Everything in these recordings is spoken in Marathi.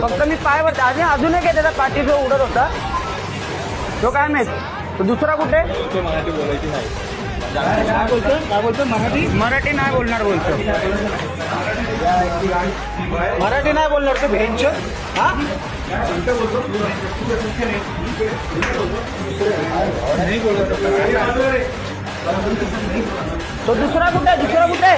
फक्त मी पायवर आणि अजून एक आहे त्याचा पाठी जो उडत होता. तो काय माहीत? तो दुसरा कुठे? मराठी बोलायची नाही. काय बोलतो काय बोलतो मराठी मराठी नाही बोलणार बोलतो. मराठी नाही बोलणार तो भेंच हा? तो दुसरा कुठे? आहे? दुसरा कुठे?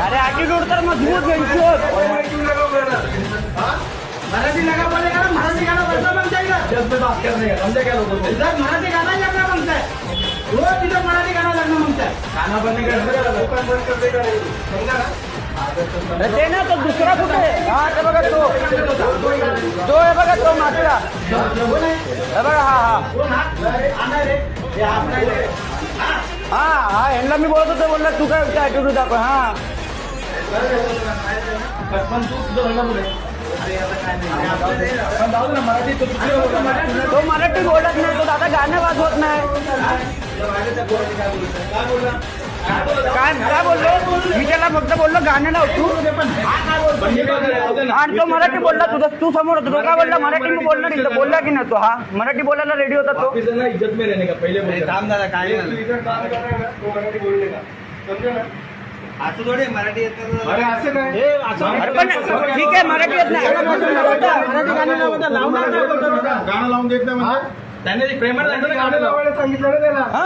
अरे ॲटिट्यूड तर मजबूत घ्यायची मराठी लगा बोलेगा ना मराठी गाना वैसा बन जाएगा जब मैं बात क्या लोगों को इधर मराठी गाना ही लगना मांगता है रोज इधर मराठी गाना लगना म्हणताय है खाना बनने का बंद कर. देगा समझा ना ना तो दुसरा कुठे हा ते बघा तो. तो आहे बघा तो मातीला हे बघा हा हा. हा हा यांना मी बोलत होतो बोलला तू काय ॲटिट्यूड दाखव. हा. तो तो मराठी बोलत नाही तो दादा गाणं वाजवत नाही. काय काय बोललो? मी त्याला फक्त बोललो गाणं लाव तू. हे आणि तो मराठी बोलला तुझा तू समोर होता. तो काय बोलला? मराठी मी बोलणार इथं बोलला की नाही तो? हा मराठी बोलायला रेडी होता तो. वापिस ना इज्जत में रहने का? पहले बोल काम झालं काय मराठी का ना? असं थोडे मराठी येत अरे असं पण ठीक आहे मराठी येत नाही. मराठी गाणं लावून देत नाही म्हणजे त्याने हा.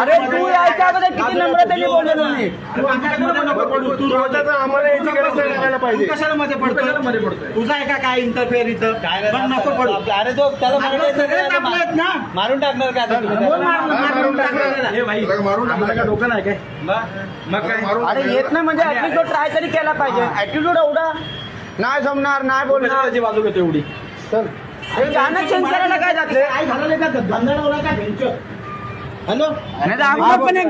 अरे तू यायच्या अगोदर किती नम्रतेने बोललो. नाही तू आमच्याकडे नको पडू. तू रोजाचा आम्हाला याची गरज नाही लागायला पाहिजे? कशाला मध्ये पडतो तुझा आहे का काय इंटरफेअर इथं? पण नको पडू. अरे तो त्याला मारून टाकणार का? मारून. हे नाही काय? मग काय? अरे येत नाही म्हणजे तो ट्राय तरी केला पाहिजे. ऍटिट्यूड एवढा नाही जमणार नाही बोलणार. त्याची बाजू घेतो एवढी? हे गाणं चेंज करायला काय जाते? काय झालं नाही का? लावला का? भेंच हॅलो? नाही तर आम्हाला पण एक